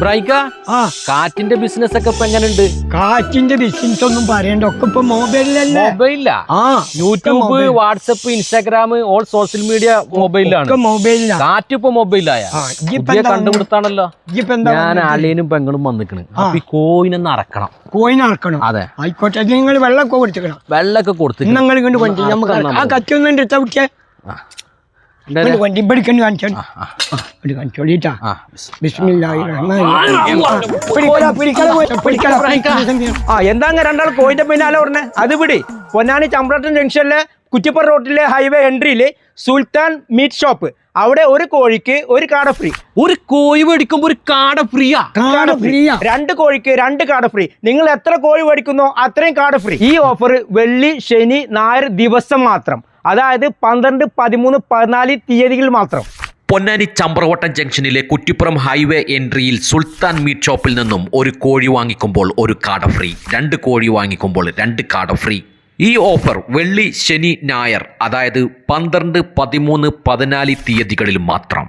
ബ്രൈക്ക കാറ്റിന്റെ ബിസിനസ് ഒക്കെ ഇപ്പൊ എങ്ങനെയുണ്ട് കാറ്റിന്റെ ബിസിനസ് ഒന്നും പറയണ്ട ഒക്കെ ഇപ്പൊ മൊബൈലിലല്ലേ മൊബൈലില്ല ആ? YouTube. WhatsApp Instagram all social media മൊബൈലിലാണ് മൊബൈലിലാണ് മൊബൈലിലാ കാറ്റ് ഇപ്പൊ മൊബൈലായ കണ്ടുപിടുത്താണല്ലോ. ഞാൻ അളിയനും പെങ്ങളും വന്നിക്കണ്. അപ്പൊ ഈ കോയിനൊന്ന് അറക്കണം. കോയിൻ അറക്കണം. അതെ. ആയിക്കോട്ടെ നിങ്ങൾ വെള്ളമൊക്കെ കൊടുത്തിക്കണം. വെള്ളമൊക്കെ കൊടുത്തിട്ട് നിങ്ങൾ ഇങ്ങോട്ട് കൊണ്ടു നമുക്ക് ആ കത്തി ഒന്നും എടുത്താ പിടിച്ചേ ഇങ്ങോട്ട് പഠിക്കണ്ട് കാണിച്ചാൽ ഇവിടെ കാണിച്ചോളിട്ടാ. ആ. ബിസ്മില്ലാഹി റഹ്മാനി റഹീം. പിടിക്കടാ, പിടിക്കടാ, പിടിക്കടാ, പിടിക്കടാ. ആ എന്താ രണ്ടാൾ കോയിന്റെ പിന്നാലെ പറഞ്ഞേ അത് പിടി പൊന്നാനി ചമ്പ്രട്ടൻ ജംഗ്ഷനിലെ കുറ്റിപ്പുറ റോഡിലെ ഹൈവേ എൻട്രിയിൽ സുൽത്താൻ മീറ്റ് ഷോപ്പ്. അവിടെ ഒരു കോഴിക്ക് ഒരു കാട ഫ്രീ. ഒരു കോഴി മേടിക്കുമ്പോ ഒരു കാട ഫ്രീയാ? കാട ഫ്രീയാ. രണ്ട് കോഴിക്ക് രണ്ട് കാട ഫ്രീ. നിങ്ങൾ എത്ര കോഴി മേടിക്കുന്നോ അത്രയും കാട ഫ്രീ. ഈ ഓഫർ വെള്ളി ശനി നായർ ദിവസം മാത്രം. അതായത് പന്ത്രണ്ട് പതിമൂന്ന് പതിനാല് തീയതികൾ മാത്രം. പൊന്നാനി ചമ്പ്രവട്ടം ജംഗ്ഷനിലെ കുറ്റിപ്പുറം ഹൈവേ എൻട്രിയിൽ സുൽത്താൻ മീറ്റ് ഷോപ്പിൽ നിന്നും ഒരു കോഴി വാങ്ങിക്കുമ്പോൾ ഒരു കാട ഫ്രീ. രണ്ട് കോഴി വാങ്ങിക്കുമ്പോൾ രണ്ട് കാട ഫ്രീ. ഈ ഓഫർ വെള്ളി ശനി ഞായർ അതായത് പന്ത്രണ്ട് പതിമൂന്ന് പതിനാല് തീയതികളിൽ മാത്രം.